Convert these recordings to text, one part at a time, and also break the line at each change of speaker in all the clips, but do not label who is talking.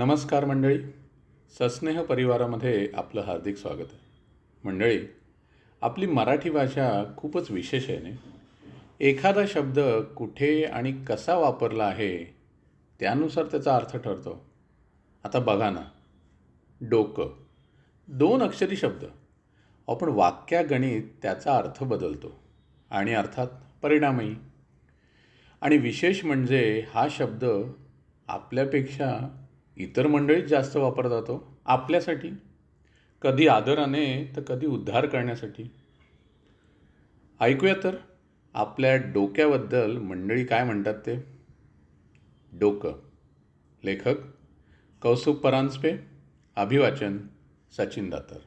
नमस्कार मंडळी. सस्नेह परिवारामध्ये आपलं हार्दिक स्वागत. आहे मंडळी आपली मराठी भाषा खूपच विशेष आहे ना? एखादा शब्द कुठे आणि कसा वापरला आहे त्यानुसार त्याचा अर्थ ठरतो. आता बघा ना. डोकं. दोन अक्षरी शब्द. आपण वाक्यागणित त्याचा अर्थ बदलतो आणि अर्थात परिणामही. आणि विशेष म्हणजे हा शब्द आपल्यापेक्षा इतर मंडळीत जास्त वापरला जातो आपल्यासाठी. कधी आदराने तर कधी उद्धार करण्यासाठी. ऐकूया तर. आपल्या डोक्याबद्दल मंडळी काय म्हणतात ते? डोकं. लेखक कौस्तुभ परांजपे अभिवाचन सचिन दातर.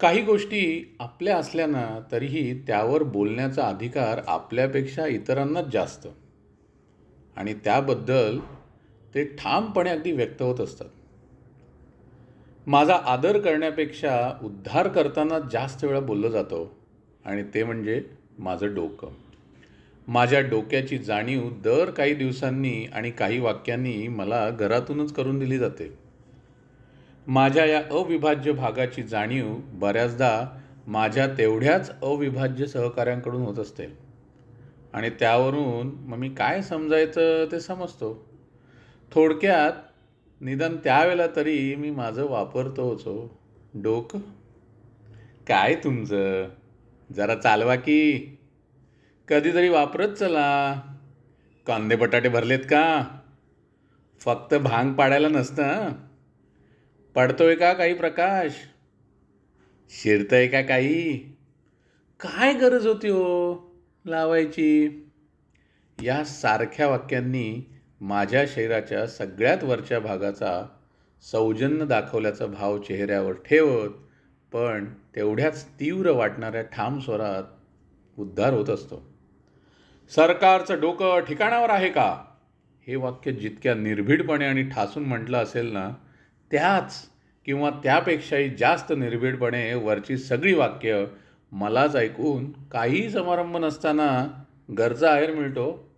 काही गोष्टी आपल्या असल्यानं तरीही त्यावर बोलण्याचा अधिकार आपल्यापेक्षा इतरांनाच जास्त. आणि त्याबद्दल ते ठामपणे अगदी व्यक्त होत असतात. माझा आदर करण्यापेक्षा उद्धार करताना जास्त वेळा बोललं जातं आणि ते म्हणजे माझं डोकं. माझ्या डोक्याची जाणीव दर काही दिवसांनी आणि काही वाक्यांनी मला घरातूनच करून दिली जाते. माझ्या या अविभाज्य भागाची जाणीव बऱ्याचदा माझ्या तेवढ्याच अविभाज्य सहकाऱ्यांकडून होत असते. आणि त्यावरून मग मी काय समजायचं ते समजतो. थोडक्यात निदान त्यावेळेला तरी मी माझं वापरतोच हो. डोकं? काय तुमचं? जरा चालवा की. कधीतरी वापरत चला. कांदे बटाटे भरलेत का? फक्त भांग पाडायला नसतं पडतोय का काही प्रकाश? शिरतंय का काही? काय गरज होती हो लावायची? या सारख्या वाक्यांनी माझ्या शरीराच्या सगळ्यात वरच्या भागाचा सौजन्य दाखवल्याचा भाव चेहऱ्यावर ठेवत पण तेवढ्याच तीव्र वाटणाऱ्या ठाम स्वरात उद्धार होत असतो. सरकारचं डोकं ठिकाणावर आहे का? हे वाक्य जितक्या निर्भीडपणे आणि ठासून म्हटलं असेल ना त्याच किंवा त्यापेक्षाही जास्त निर्भीडपणे वरची सगळी वाक्य मलाच ऐकून काहीही समारंभ नसताना गरजा आहेर मिळतो.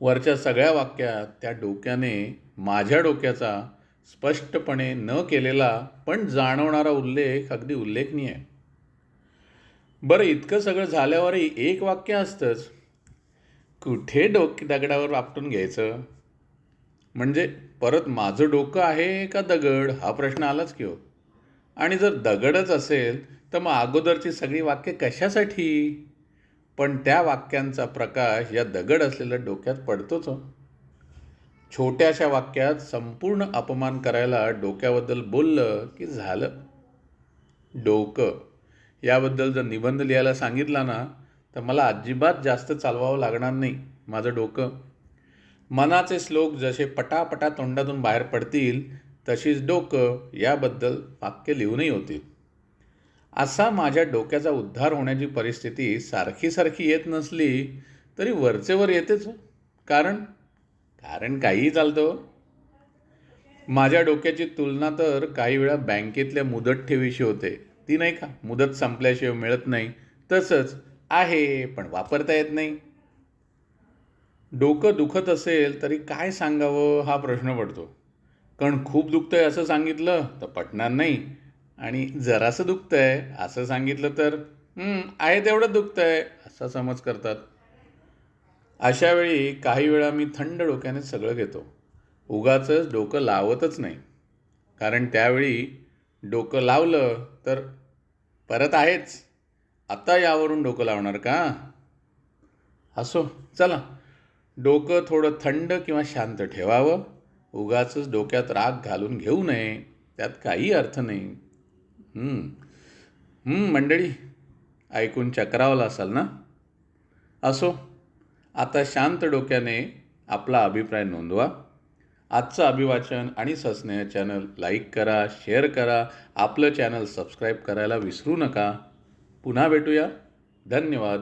वरच्या सगळ्या वाक्यात त्या डोक्याने माझ्या डोक्याचा स्पष्टपणे न केलेला पण जाणवणारा उल्लेख अगदी उल्लेखनीय आहे. बरं इतकं सगळं झाल्यावरही एक वाक्य असतंच. कुठे डोक दगडावर आपटून घ्यायचं? म्हणजे परत माझं डोकं आहे का दगड? हा प्रश्न आलाच की हो. आणि जर दगडच असेल तर मग अगोदरची सगळी वाक्य कशासाठी? पण त्या वाक्यांचा प्रकाश या दगड असलेल्या डोक्यात पडतोच हो. छोट्याशा वाक्यात संपूर्ण अपमान करायला डोक्याबद्दल बोललं की झालं. डोकं. याबद्दल जर निबंध लिहायला सांगितला ना तर मला अजिबात जास्त चालवावं लागणार नाही माझं डोकं. मनाचे श्लोक जसे पटापटा तोंडातून बाहेर पडतील तशीच डोकं याबद्दल वाक्य लिहूनही होतील. असा माझ्या डोक्याचा उद्धार होण्याची परिस्थिती सारखी सारखी येत नसली तरी वरचेवर येतेच हो. कारण? कारण काहीही चालतं हो. माझ्या डोक्याची तुलना तर काही वेळा बँकेतल्या मुदत ठेवीशी होते. ती नाही का? मुदत संपल्याशिवाय मिळत नाही. तसंच आहे पण वापरता येत नाही. डोकं दुखत असेल तरी काय सांगावं हा प्रश्न पडतो. कारण खूप दुखतंय असं सांगितलं तर पटणार नाही. आणि जरासं दुखतंय असं सांगितलं तर आहे तेवढं आहे असा समज करतात. अशा वेळी काही वेळा मी थंड डोक्याने सगळं घेतो. उगाचंच डोकं लावतच नाही. कारण त्यावेळी डोकं लावलं तर परत आहेच. आता यावरून डोकं लावणार का? असो चला. डोकं थोडं थंड किंवा शांत ठेवावं. उगाचंच डोक्यात राग घालून घेऊ नये. त्यात काही अर्थ नाही. मंडळी ऐकून चक्रावला असाल ना? असो आता शांत डोक्याने आपला अभिप्राय नोंदवा. आजचं अभिवाचन आणि सस्नेह चॅनल लाईक करा शेअर करा आपलं चॅनल सबस्क्राईब करायला विसरू नका. पुन्हा भेटूया. धन्यवाद.